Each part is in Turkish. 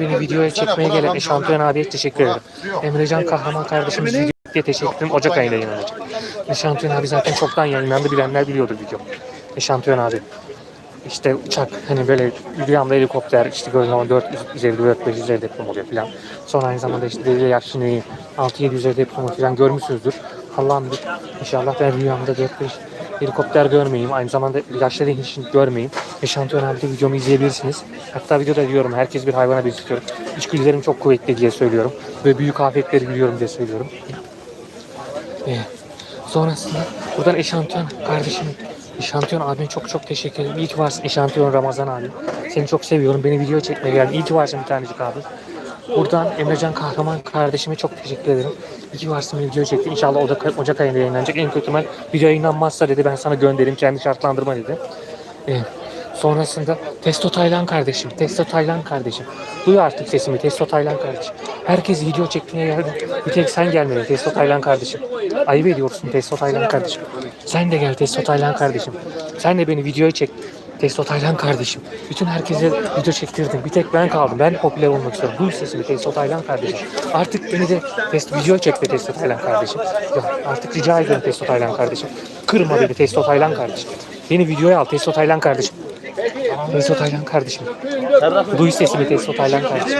Beni videoya çekmeye gelen Eşantiyon abiye teşekkür ederim. Emrecan Kahraman kardeşimiz video diye teşekkür ederim. Ocak ayında yayınlanacak. Eşantiyon abi zaten çoktan yayınlandı. Bilenler biliyordur video. Eşantiyon abi. İşte uçak hani böyle rüyamda helikopter işte zaman 4 üzeri 4 5 üzeri deprem oluyor falan. Sonra aynı zamanda işte deli yakşını 6 7 üzeri deprem falan görmüşsünüzdür. Allah'ım inşallah ben rüyamda 4 5 helikopter görmeyeyim. Aynı zamanda ilaçları için görmeyeyim. Abi de videomu izleyebilirsiniz. Hatta videoda diyorum herkes bir hayvana benzetiyor. İçgüdülerim çok kuvvetli diye söylüyorum. Ve büyük afetleri biliyorum diye söylüyorum. Ee, sonrasında buradan Eşantiyon kardeşim Eşantiyon abime çok çok teşekkür ederim. İyi ki varsın Eşantiyon Ramazan abi. Seni çok seviyorum. Beni video çekmeye geldin. İyi ki varsın bir tanecik abi. Buradan Emrecan Kahraman kardeşime çok teşekkür ederim. İyi ki varsın video çekti. İnşallah o da Ocak ayında yayınlanacak. En kötü ihtimal video yayınlanmazsa dedi ben sana göndereyim kendi şartlandırma dedi. Ee, sonrasında Testo Taylan kardeşim, Testo Taylan kardeşim. Duy artık sesimi Testo Taylan kardeşim. Herkes video çekmeye geldi. Bir tek sen gelmedin Testo Taylan kardeşim. Ayıp ediyorsun Testo Taylan kardeşim. Sen de gel Testo Taylan kardeşim. Sen de beni videoya çek. Testo Taylan kardeşim. Bütün herkese video çektirdim. Bir tek ben kaldım. Ben popüler olmak istiyorum. Duy sesimi Testo Taylan kardeşim. Artık beni de test, video çek be Testo Taylan kardeşim. Ya artık rica ediyorum Testo Taylan kardeşim. Kırma beni Testo Taylan kardeşim. Beni videoya al Testo Taylan kardeşim. Testo Taylan kardeşim. Duy sesimi Testo Taylan kardeşim.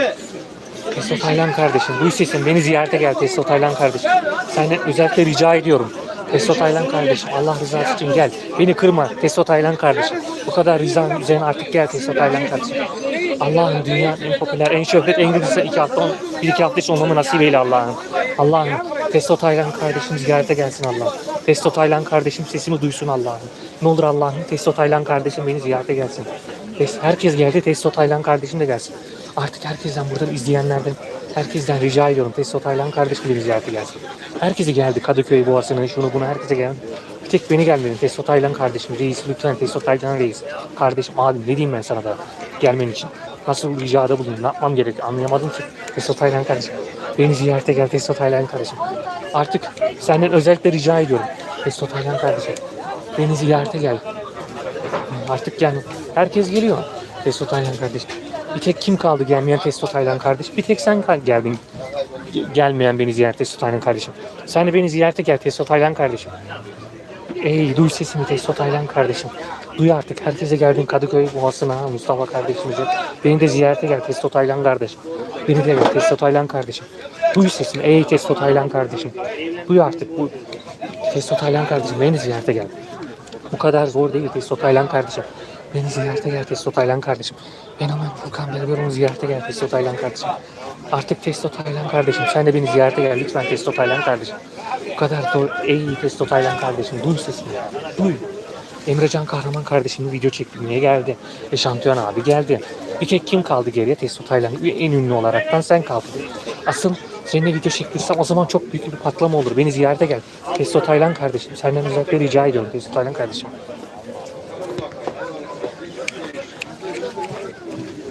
Testo Taylan kardeşim. Duy sesimi. Beni ziyarete gel Testo Taylan kardeşim. Senden özellikle rica ediyorum. Testo Taylan kardeşim. Allah rızası için gel. Beni kırma Testo Taylan kardeşim. Bu kadar rızan üzerine artık gel Testo Taylan kardeşim. Allah'ım dünyanın en popüler, en şöhret, en güzel iki hafta, on, bir iki hafta için olmamı nasip eyle Allah'ım. Allah'ım Testo Taylan kardeşim ziyarete gelsin Allah'ım. Testo Taylan kardeşim sesimi duysun Allah'ım. Ne olur Allah'ım Testo Taylan kardeşim beni ziyarete gelsin. Herkes geldi Testo Taylan kardeşim de gelsin. Artık herkesten buradan izleyenlerden herkesten rica ediyorum Testo Taylan kardeşim beni ziyarete gelsin. Herkese geldi Kadıköy Boğazı'nın şunu bunu herkese geldi. Bir tek beni gelmedin Testo Taylan kardeşim reis lütfen Testo Taylan reis. Kardeşim abim ne diyeyim ben sana da gelmen için. Nasıl ricada bulunayım ne yapmam gerek anlayamadım ki. Testo Taylan kardeşim. Beni ziyarete gel Testo Taylan kardeşim. Artık senden özellikle rica ediyorum. Testo Taylan kardeşim. Beni ziyarete gel. Artık yani herkes geliyor. Testo Taylan kardeşim. Bir tek kim kaldı gelmeyen Testo Taylan kardeş? Bir tek sen geldin. Ge- Gelmeyen beni ziyarete Testo Taylan kardeşim. Sen de beni ziyarete gel Testo Taylan kardeşim. Ey duy sesimi Testo Taylan kardeşim. Duy artık herkese geldin Kadıköy Boğazı'na Mustafa kardeşimize. Beni de ziyarete gel Testo Taylan kardeşim. Beni de gel Testo Taylan kardeşim. Duy sesimi ey Testo Taylan kardeşim. Duy artık bu Testo Taylan kardeşim beni ziyarete gel. Bu kadar zor değil Testo Taylan kardeşim. Beni ziyarete gel Testo Taylan kardeşim. Ben hemen Furkan Belgör'ün ziyarete gel Testo Taylan kardeşim. Artık Testo Taylan kardeşim sen de beni ziyarete gel lütfen Testo Taylan kardeşim. Bu kadar zor. Ey Testo Taylan kardeşim duy sesimi. Duy. Emrecan Kahraman kardeşimle video çektirmeye geldi. Eşantiyon abi geldi. Bir tek kim kaldı geriye? Testo Taylan. En ünlü olaraktan sen kaldın. Asıl seninle video çektirsem o zaman çok büyük bir patlama olur. Beni ziyarete gel. Testo Taylan kardeşim. Senden özellikle rica ediyorum Testo Taylan kardeşim.